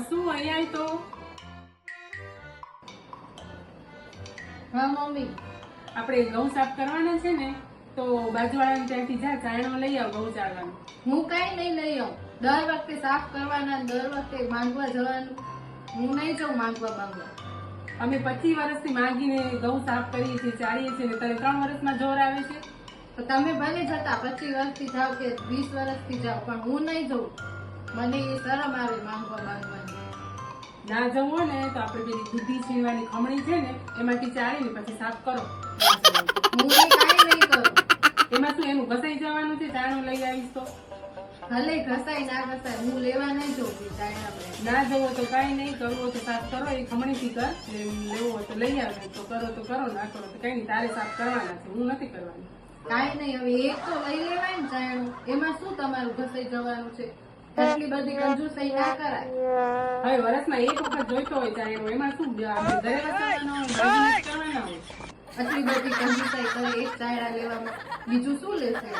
શું અહીંયા તો? હા મમ્મી. આપણે ઘઉં સાફ કરવાના છે ને તો બાજુવાળાને ત્યાંથી જા ચાયણો લઈ આવ ઘઉં ચાળવાનું હું કઈ નહીં લઈ આવું. દર વખતે સાફ કરવાના દર વખતે માંગવા જવાનું. હું નહીં જાઉં માંગવા માંગવા. અમે પચીસ વર્ષથી માંગીને ઘઉં સાફ કરીએ છીએ ચાળીએ છીએ ને તને ત્રણ વર્ષમાં જોર આવે છે? તો તમે ભલે જતા પચીસ વર્ષથી જાઓ કે વીસ વર્ષથી જાઓ પણ હું નહીં જઉં. મને શરમ આવે માંગવા માંગવાની ના જવું હોય ને તો આપણે પેલી દૂધી છીણવાની ખમણી છે ને એમાંથી ચાળીને પછી સાફ કરો. હું એ કાંઈ નહીં કરું. એમાં શું એનું ઘસાઈ જવાનું છે? ચાણું લઈ આવીશ તો? ભલે ઘસાય ના ઘસાય હું લેવા નહીં જઉં ચાઇના ના જવો તો કાંઈ નહીં કરવું તો સાફ કરો એ ખમણીથી કર. લેવો તો લઈ આવે તો કરો તો કરો ના કરો તો કઈ નહીં તારે સાફ કરવાના છે હું નથી કરવાની. કાંઈ નહીં હવે એક તો લઈ લેવાય ને ચાયણું એમાં શું તમારું ઘસાઈ જવાનું છે? એટલી બધી કંજૂસાઈ ના કરાય. હવે વર્ષમાં એક વખત જોઈતો હોય ત્યારે એમાં શું ઘરે વસાવવાનો કરવાના હોય આટલી બધી કંજૂસાઈ કરે એક ચાયડા લેવામાં. બીજું શું લેશે?